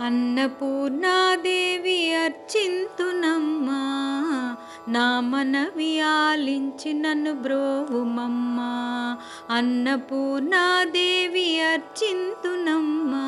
అన్నపూర్ణాదేవి అర్చింతునమ్మా నా మనవి ఆలించి నన్ను బ్రోవుమమ్మా. అన్నపూర్ణాదేవి అర్చింతునమ్మా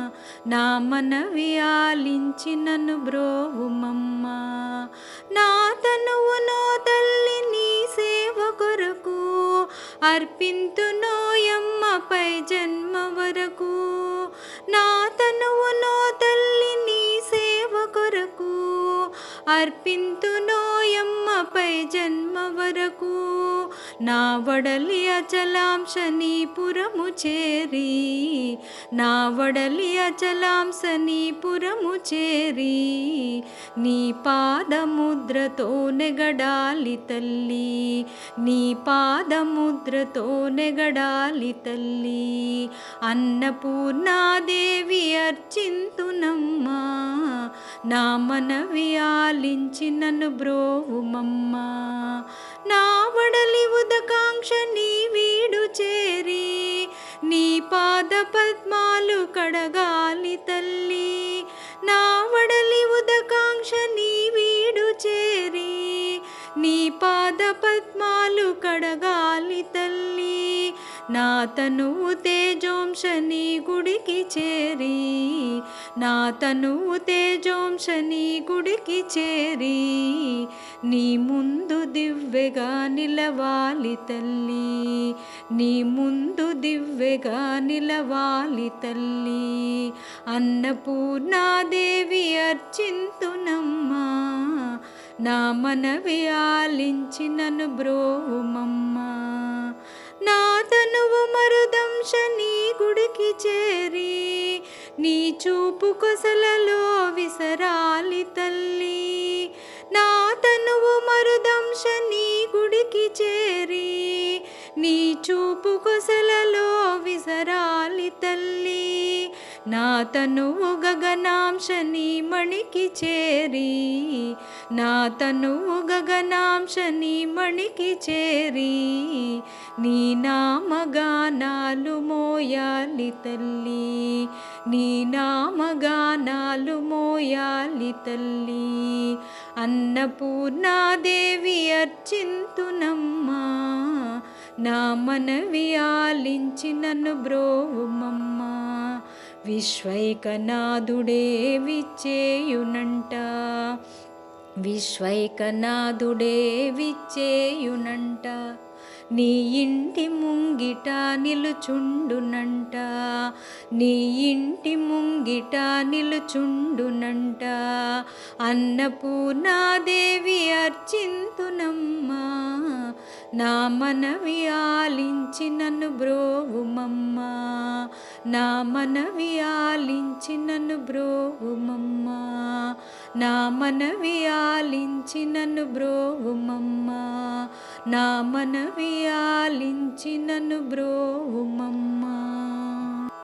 నా మనవి ఆలించి నన్ను బ్రోవుమమ్మా నా తనువునో తల్లి నీ సేవ కొరకు అర్పింతునోయమ్మపై జన్మ వరకు. నా తనువునో తల్లి నీ సేవ కొరకు అర్పింతునోయమ్మపై జన్మ వరకు. నా వడలి అచలాంశ నీ పురము చేరి నా వడలి అచలాంశ నీ పురము చేరి నీ పాదముద్రతో నెగడాలి తల్లి నీ పాదముద్రతో నెగడాలి తల్లి. అన్నపూర్ణాదేవి అర్చింతునమ్మా నా మనవి ఆలించి నన్ను బ్రోవుమమ్మా. నా పద్మాలు కడగాలి తల్లి. నా వడలి ఉదకాంక్ష నీ వీడు చేరి. నీ పాద పద్మాలు కడగాలి తల్లి. నా తనువు తేజోంశ నీ గుడికి చేరి. నా తను తేజోంశని గుడికి చేరి నీ ముందు దివ్వెగా నిలవాలి తల్లి. నీ ముందు దివ్వెగా నిలవాలి తల్లి. అన్నపూర్ణాదేవి అర్చింతునమ్మా నా మనవి ఆలించి నన్ను బ్రోవుమమ్మా. నా తనువు మరుదంశ నీ గుడికి చేరి నీ చూపు కొసలలో విసరాలి తల్లి. నా తనువు మరుదంశ నీ గుడికి చేరి. నీ చూపు కొసలలో విసరాలి తల్లి. నా తనువు గగనాంశ నీ మణికి చేరి. నా తనువు గగనాంశ నీ మణికి చేరి. నీ నామగానాలు మోయాలి తల్లి. నీ నామగానాలు మోయాలి తల్లి. అన్నపూర్ణాదేవి అర్చింతునమ్మా. నా మనవి ఆలించి నన్ను బ్రోవుమమ్మా. విశ్వైకనాథుడే విచ్చేయునంట విశ్వైకనాథుడే విచ్చేయునంట నీ ఇంటి ముంగిట నిలుచుండునంట. నీ ఇంటి ముంగిట నిలుచుండునంట. అన్నపూర్ణాదేవి అర్చింతునమ్మా. నా మనవి ఆలించి నన్ను బ్రోవుమమ్మా. నా మనవి ఆలించి నన్ను బ్రోవుమమ్మా. నా మనవి ఆలించి నన్ను బ్రోవుమమ్మా. నా మనవి ఆలించి నన్ను బ్రోవుమమ్మా.